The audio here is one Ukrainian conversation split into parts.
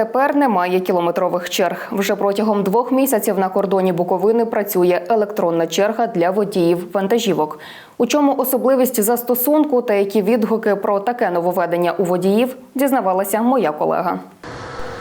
Тепер немає кілометрових черг. Вже протягом двох місяців на кордоні Буковини працює електронна черга для водіїв вантажівок. У чому особливість застосунку та які відгуки про таке нововведення у водіїв дізнавалася моя колега.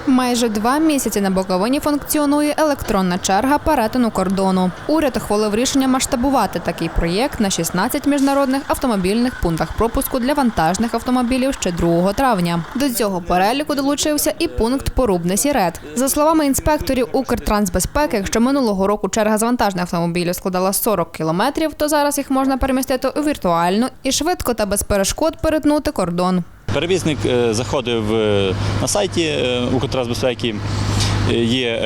Майже два місяці на Буковині функціонує електронна черга перетину кордону. Уряд ухвалив рішення масштабувати такий проєкт на 16 міжнародних автомобільних пунктах пропуску для вантажних автомобілів ще 2 травня. До цього переліку долучився і пункт Порубне Сірет. За словами інспекторів Укртрансбезпеки, якщо минулого року черга з вантажних автомобілів складала 40 кілометрів, то зараз їх можна перемістити у віртуальну і швидко та без перешкод перетнути кордон. Перевізник е, заходив е, на сайті е, Укртрансбезпеки, є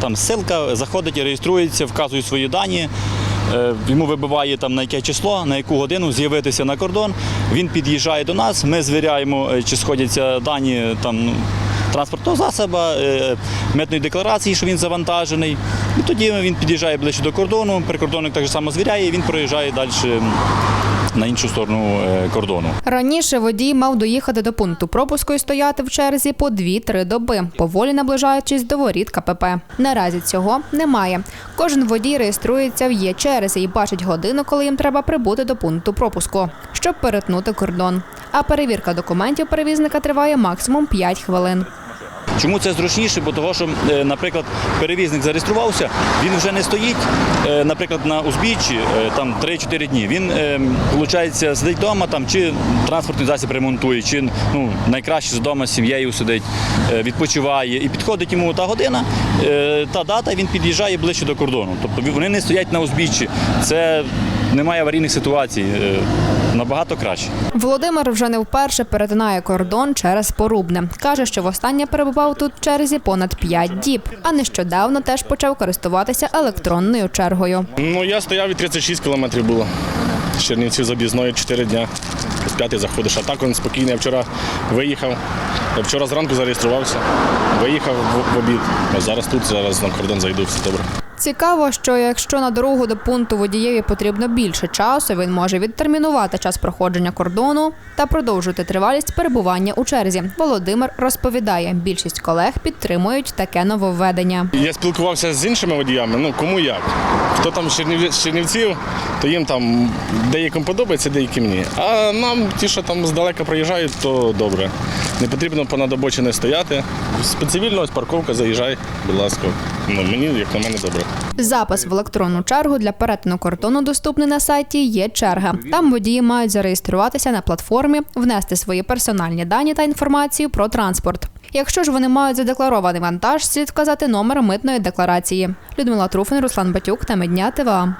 там ссылка, заходить, реєструється, вказує свої дані. Йому вибиває там на яке число, на яку годину з'явитися на кордон. Він під'їжджає до нас, ми звіряємо, чи сходяться дані там транспортного засобу, е, митної декларації, що він завантажений. І тоді він під'їжджає ближче до кордону, прикордонник так само звіряє, і він проїжджає далі на іншу сторону е, кордону. Раніше водій мав доїхати до пункту пропуску і стояти в черзі по 2-3 доби, поволі наближаючись до воріт КПП. Наразі цього немає. Кожен водій реєструється в є черзі і бачить годину, коли їм треба прибути до пункту пропуску, щоб перетнути кордон. А перевірка документів перевізника триває максимум 5 хвилин. Чому це зручніше? Бо того, що, е, наприклад, перевізник зареєструвався, він вже не стоїть, е, наприклад, на узбіччі е, там 3-4 дні. Він, виходить, сидить вдома там, чи транспортний засіб ремонтує, чи ну, найкраще з вдома з сім'єю сидить, відпочиває. І підходить йому та година, та дата, він під'їжджає ближче до кордону. Тобто вони не стоять на узбіччі. Це немає аварійних ситуацій. е, Набагато краще. Володимир вже не вперше перетинає кордон через Порубне. Каже, що востаннє перебував тут в черзі понад 5 діб, а нещодавно теж почав користуватися електронною чергою. Ну, я стояв і 36 кілометрів було. З Чернівців з об'їзної 4 дня. З п'яти заходиш. А так він спокійно. Я вчора виїхав. Я вчора зранку зареєструвався. Виїхав в обід. А зараз тут, зараз на кордон зайду, все добре. Цікаво, що якщо на дорогу до пункту водієві потрібно більше часу, він може відтермінувати час проходження кордону та продовжити тривалість перебування у черзі. Володимир розповідає, більшість колег підтримують таке нововведення. Я спілкувався з іншими водіями, ну кому як. Хто там з Чернівців, то їм там деяким подобається, деяким ні. А нам ті, що там здалека проїжджають, то добре. Не потрібно понад обочиною стояти. Специвільно ось парковка, заїжджай, будь ласка. Ну, мені, як на мене, добре. Запис в електронну чергу для перетину кордону доступний на сайті є черга. Там водії мають зареєструватися на платформі, внести свої персональні дані та інформацію про транспорт. Якщо ж вони мають задекларований вантаж, слід вказати номер митної декларації. Людмила Труфин, Руслан Батюк та Медня ТВА.